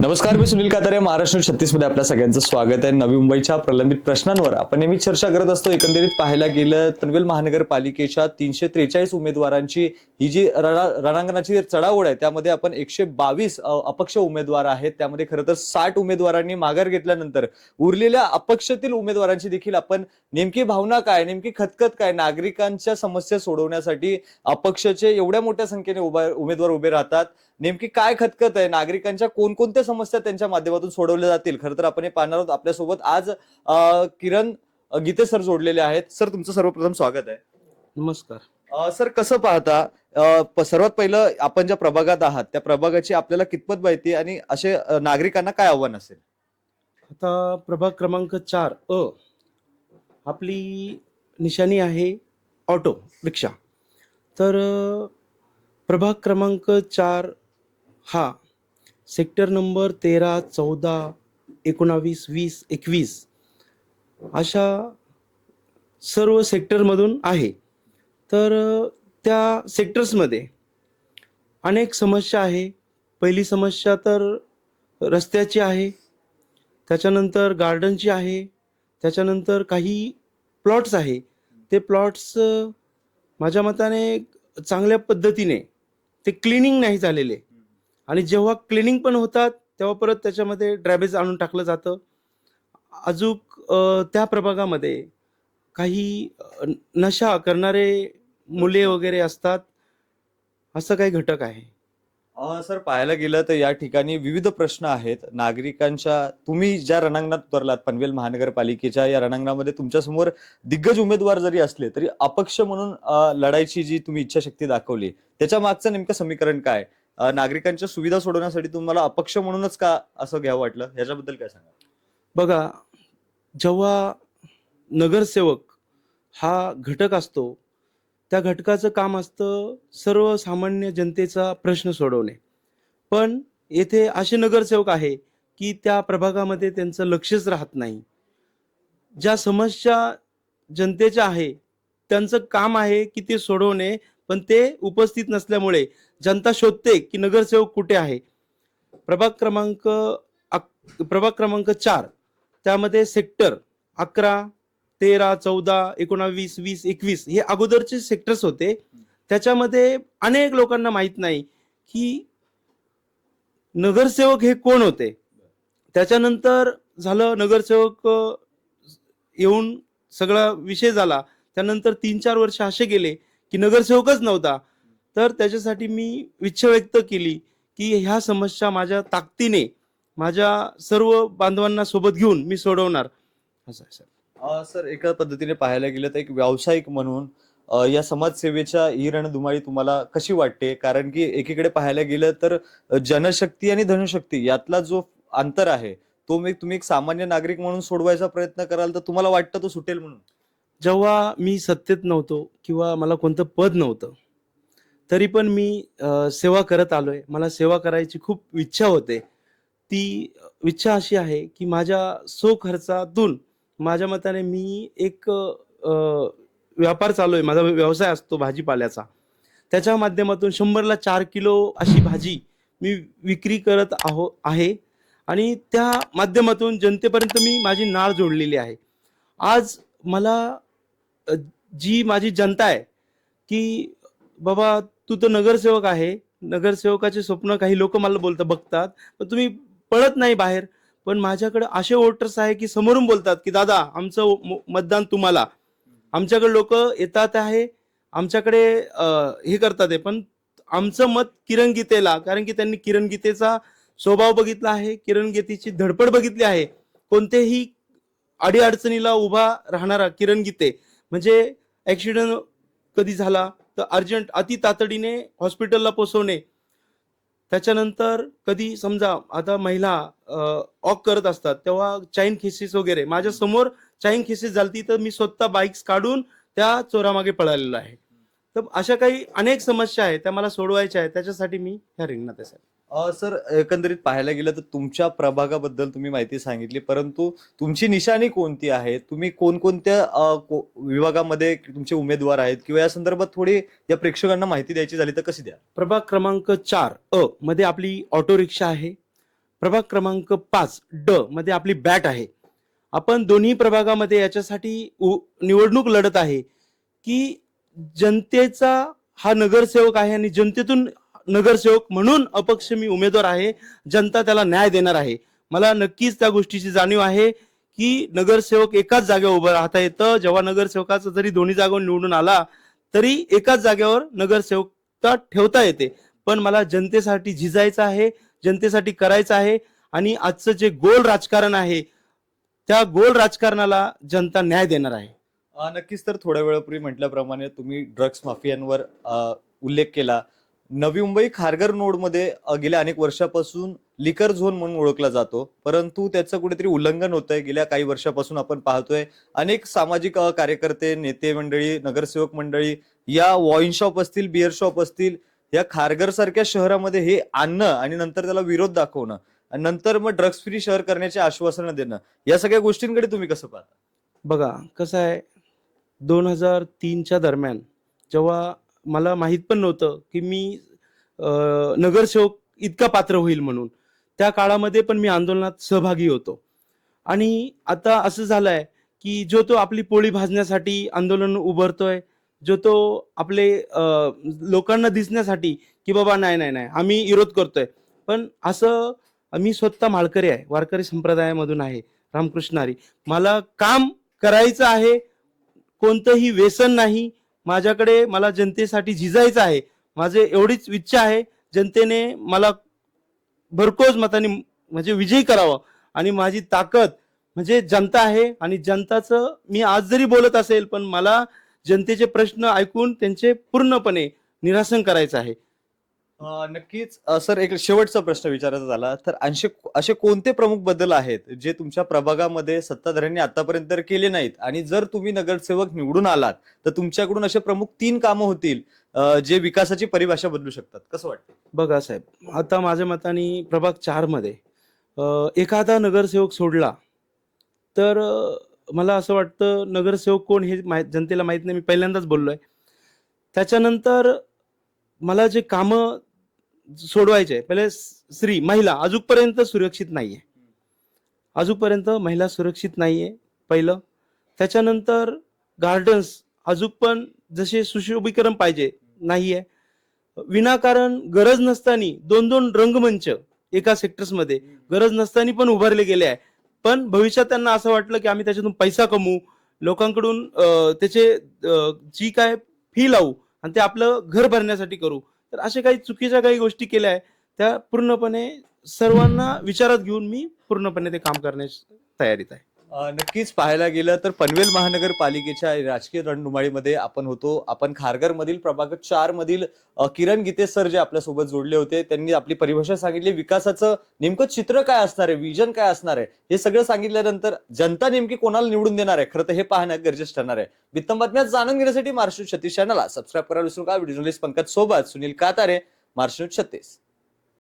नमस्कार मी सुनील कातारे महाराष्ट्र छत्तीसमध्ये आपल्या सगळ्यांचं स्वागत आहे. नवी मुंबईच्या प्रलंबित प्रश्नांवर आपण नेहमी चर्चा करत असतो. एकंदरीत पाहायला गेलं पनवेल महानगरपालिकेच्या तीनशे त्रेचाळीस उमेदवारांची ही जी रणांगणाची चढाओढ आहे त्यामध्ये आपण एकशे बावीस अपक्ष उमेदवार आहेत. त्यामध्ये खरं तर साठ उमेदवारांनी माघार घेतल्यानंतर उरलेल्या अपक्षतील उमेदवारांची देखील आपण नेमकी भावना काय नेमकी खतखत काय नागरिकांच्या समस्या सोडवण्यासाठी अपक्षचे एवढ्या मोठ्या संख्येने उमेदवार उभे राहतात. नेमकी काय खतखत आहे नागरिकांच्या कोणकोणत्या समस्या त्यांच्या माध्यमातून सोडवल्या जातील. खरं तर आपण हे पाहणार आहोत आपल्यासोबत. आज किरण गीते सर जोडलेले आहेत. सर तुमचं सर्वप्रथम स्वागत आहे. नमस्कार. सर कसं पाहता सर्वात पहिलं आपण ज्या प्रभागात आहात त्या प्रभागाची आपल्याला कितपत माहिती आणि असे नागरिकांना काय आव्हान असेल? आता प्रभाग क्रमांक चार अ आपली निशाणी आहे ऑटो रिक्षा. तर प्रभाग क्रमांक चार हा सेक्टर नंबर तेरा चौदा एकोणावीस वीस एकवीस अशा सर्व सेक्टरमधून आहे. तर त्या सेक्टर्समध्ये अनेक समस्या आहे. पहिली समस्या तर रस्त्याची आहे. त्याच्यानंतर गार्डनची आहे. त्याच्यानंतर काही प्लॉट्स आहे. ते प्लॉट्स माझ्या मताने चांगल्या पद्धतीने ते क्लिनिंग नाही झालेले. आणि जेव्हा क्लिनिंग पण होतात तेव्हा परत त्याच्यामध्ये ड्रॅबेज आणून टाकलं जातं. अजूक त्या प्रभागामध्ये काही नशा करणारे मुले वगैरे असतात असं काही घटक आहे? सर पाहायला गेलं तर या ठिकाणी विविध प्रश्न आहेत. नागरिकांच्या तुम्ही ज्या रणांगणात उतरलात पनवेल महानगरपालिकेच्या या रणांगणामध्ये तुमच्यासमोर दिग्गज उमेदवार जरी असले तरी अपक्ष म्हणून लढायची जी तुम्ही इच्छाशक्ती दाखवली त्याच्या मागचं नेमकं समीकरण काय? नागरिकांच्या सुविधा सोडवण्यासाठी तुम्हाला अपक्ष म्हणूनच का असं घ्यावं वाटलं? याच्याबद्दल काय सांगा बघा जेव्हा नगरसेवक हा घटक असतो त्या घटकाचं काम असतं सर्वसामान्य जनतेचा प्रश्न सोडवणे. पण येथे असे नगरसेवक आहे की त्या प्रभागामध्ये त्यांचं लक्षच राहत नाही. ज्या समस्या जनतेच्या आहे त्यांचं काम आहे की ते सोडवणे पण ते उपस्थित नसल्यामुळे जनता शोधते की नगरसेवक कुठे आहे? प्रभाग क्रमांक प्रभाग क्रमांक चार त्यामध्ये सेक्टर अकरा तेरा चौदा एकोणावीस वीस एकवीस हे अगोदरचे सेक्टर्स होते. त्याच्यामध्ये अनेक लोकांना माहीत नाही की नगरसेवक हे कोण होते? त्याच्यानंतर झालं नगरसेवक येऊन सगळा विषय झाला. त्यानंतर तीन चार वर्ष असे गेले की नगरसेवकच नव्हता. तर त्याच्यासाठी मी इच्छा व्यक्त केली की ह्या समस्या माझ्या ताकदीने माझ्या सर्व बांधवांना सोबत घेऊन मी सोडवणार. असं आहे सर. सर एका पद्धतीने पाहायला गेलं तर एक व्यावसायिक म्हणून या समाजसेवेच्या ही रणधुमाळी तुम्हाला कशी वाटते? कारण की एकीकडे पाहायला गेलं तर जनशक्ती आणि धनशक्ती यातला जो अंतर आहे तो मी तुम्ही एक सामान्य नागरिक म्हणून सोडवायचा प्रयत्न कराल तर तुम्हाला वाटतं तो सुटेल म्हणून? जेव्हा मी सत्तेत नव्हतो किंवा मला कोणतं पद नव्हतं तरी पण मी सेवा करत आलोय. मला सेवा करायची खूप इच्छा होते. ती इच्छा अशी आहे की माझ्या सो खर्चातून माझ्या मताने मी एक व्यापार चालू आहे. माझा व्यवसाय असतो भाजीपाल्याचा. त्याच्या माध्यमातून शंभरला चार किलो अशी भाजी मी विक्री करत आहो आहे. आणि त्या माध्यमातून जनतेपर्यंत मी माझी नाळ जोडलेली आहे. आज मला जी माझी जनता आहे की बाबा तू तर नगरसेवक आहे नगरसेवकाचे स्वप्न काही लोक मला बोलतात बघतात पण तुम्ही पळत नाही बाहेर. पण माझ्याकडे असे वोटर्स आहे की समोरून बोलतात की दादा आमचं म- मतदान तुम्हाला. आमच्याकडे लोक येतात आहे आमच्याकडे हे करतात आहे पण आमचं मत किरण गीतेला कारण की त्यांनी किरण गीतेचा स्वभाव बघितला आहे किरण गीतेची धडपड बघितली आहे. कोणतेही अडीअडचणीला उभा राहणारा किरण गीते म्हणजे ॲक्सिडंट कधी झाला तर अर्जंट अति तातडीने हॉस्पिटलला पोचवणे त्याच्यानंतर कधी समजा आता महिला ऑक करत असतात तेव्हा चाईन खेसेस वगैरे. माझ्यासमोर चाईन खेसेस झालती तर मी स्वतः बाईक्स काढून त्या चोरामागे पळालेलो आहे. तर अशा काही अनेक समस्या आहेत त्या मला सोडवायच्या आहेत त्याच्यासाठी मी ह्या रिंगणात असेल अ, सर एकंदरीत पाहायला गेलं तर तुमच्या प्रभागाबद्दल तुम्ही माहिती सांगितली परंतु तुमची निशाणी कोणती आहे? तुम्ही कोणकोणत्या अ, को- विभागामध्ये तुमचे उमेदवार आहेत? किंवा या संदर्भात थोडी या प्रेक्षकांना माहिती द्यायची झाली तर कशी द्या? प्रभाग क्रमांक चार अ मध्ये आपली ऑटो रिक्षा आहे. प्रभाग क्रमांक पाच ड मध्ये आपली बॅट आहे. आपण दोन्ही प्रभागामध्ये याच्यासाठी उ- निवडणूक लढत आहे की जनतेचा हा नगरसेवक आहे आणि जनतेतून नगरसेवक म्हणून अपक्ष मी उमेदवार आहे जनता त्याला न्याय देणार आहे. मला नक्कीच त्या गोष्टीची जाणीव आहे की नगरसेवक एकाच जागेवर उभं राहता येतं. जेव्हा नगरसेवकाचा जरी दोन्ही जागेवर निवडून आला तरी एकाच जागेवर नगरसेवकता ठेवता येते. पण मला जनतेसाठी झिजायचं आहे जनतेसाठी करायचं आहे आणि आजचं जे गोल राजकारण आहे त्या गोल राजकारणाला जनता न्याय देणार आहे. नक्कीच तर थोड्या वेळापूर्वी म्हटल्याप्रमाणे तुम्ही ड्रग्स माफियांवर उल्लेख केला. नवी मुंबई खारघर नोडमध्ये गेल्या अनेक वर्षापासून लिकर झोन म्हणून ओळखला जातो. परंतु त्याचं कुठेतरी उल्लंघन होत आहे गेल्या काही वर्षापासून आपण पाहतोय अनेक सामाजिक कार्यकर्ते नेते मंडळी नगरसेवक मंडळी या वॉईन शॉप असतील बिअर शॉप असतील या खारघर सारख्या शहरामध्ये हे आणणं आणि नंतर त्याला विरोध दाखवणं आणि नंतर मग ड्रग्ज फ्री शहर करण्याचे आश्वासनं देणं या सगळ्या गोष्टींकडे तुम्ही कसं पाहता? बघा कसं आहे दोन हजार तीनच्या दरम्यान जेव्हा मला माहीत पण नव्हतं की मी नगरसेवक इतका पात्र होईल म्हणून. त्या काळामध्ये पण मी आंदोलनात सहभागी होतो. आणि आता असं झालंय की जो तो आपली पोळी भाजण्यासाठी आंदोलन उभारतोय जो तो आपले लोकांना दिसण्यासाठी की बाबा नाही नाही नाही आम्ही विरोध करतोय. पण असं मी स्वतः माळकरी आहे वारकरी संप्रदायामधून आहे रामकृष्णारी मला काम करायचं आहे कोणतंही व्यसन नाही माझ्याकडे मला जनतेसाठी झिजायचं आहे. माझे एवढीच इच्छा आहे. जनतेने मला भरकोज मताने म्हणजे विजयी करावा. आणि माझी ताकद म्हणजे जनता आहे आणि जनताचं मी आज जरी बोलत असेल पण मला जनतेचे प्रश्न ऐकून त्यांचे पूर्णपणे निरासन करायचं आहे. नक्कीच सर एक शेवटचा प्रश्न विचारायचा झाला. तर असे असे कोणते प्रमुख बदल आहेत जे तुमच्या प्रभागामध्ये सत्ताधाऱ्यांनी आतापर्यंत तर केले नाहीत? आणि जर तुम्ही नगरसेवक निवडून आलात तर तुमच्याकडून असे प्रमुख तीन कामं होतील जे विकासाची परिभाषा बदलू शकतात. कसं वाटतं बघा साहेब आता माझ्या मताने प्रभाग चारमध्ये एखादा नगरसेवक सोडला तर मला असं वाटतं नगरसेवक कोण हे माहीत जनतेला माहीत नाही. मी पहिल्यांदाच बोललोय. त्याच्यानंतर मला जे कामं सोडवायचे. पहिले स्त्री महिला अजूनपर्यंत सुरक्षित नाहीये. अजूनपर्यंत महिला सुरक्षित नाहीये पहिलं. त्याच्यानंतर गार्डन्स अजून पण जसे सुशोभीकरण पाहिजे नाहीये. विनाकारण गरज नसताना दोन दोन रंगमंच एका सेक्टर्समध्ये गरज नसताना पण उभारले गेले आहे. पण भविष्यात त्यांना असं वाटलं की आम्ही त्याच्यातून पैसा कमवू लोकांकडून त्याचे जी काय फी लावू आणि ते आपलं घर भरण्यासाठी करू. तर अशा काही चुकीच्या काही गोष्टी केल्या आहेत त्या पूर्णपणे सर्वांना विचारात घेऊन मी पूर्णपणे ते काम करण्यास तयारीत आहे. नक्कीच पाहायला गेलं तर पनवेल महानगरपालिकेच्या राजकीय रणधुमाळीमध्ये आपण होतो. आपण खारघर मधील प्रभाग चार मधील किरण गीते सर जे आपल्यासोबत जोडले होते त्यांनी आपली परिभाषा सांगितली. विकासाचं नेमकं चित्र काय असणार आहे? विजन काय असणार आहे? हे सगळं सांगितल्यानंतर जनता नेमकी कोणाला निवडून देणार आहे? खरं तर हे पाहणं गरजेचं ठरणार आहे. वित्तम बातम्या जाणून घेण्यासाठी मार्शल छत्तीस चॅनलला सबस्क्राईब करायला विसरू का व्हिडिओ जर्नलिस्ट पंकज सोबत सुनील कातारे महाराष्ट्र छत्तीस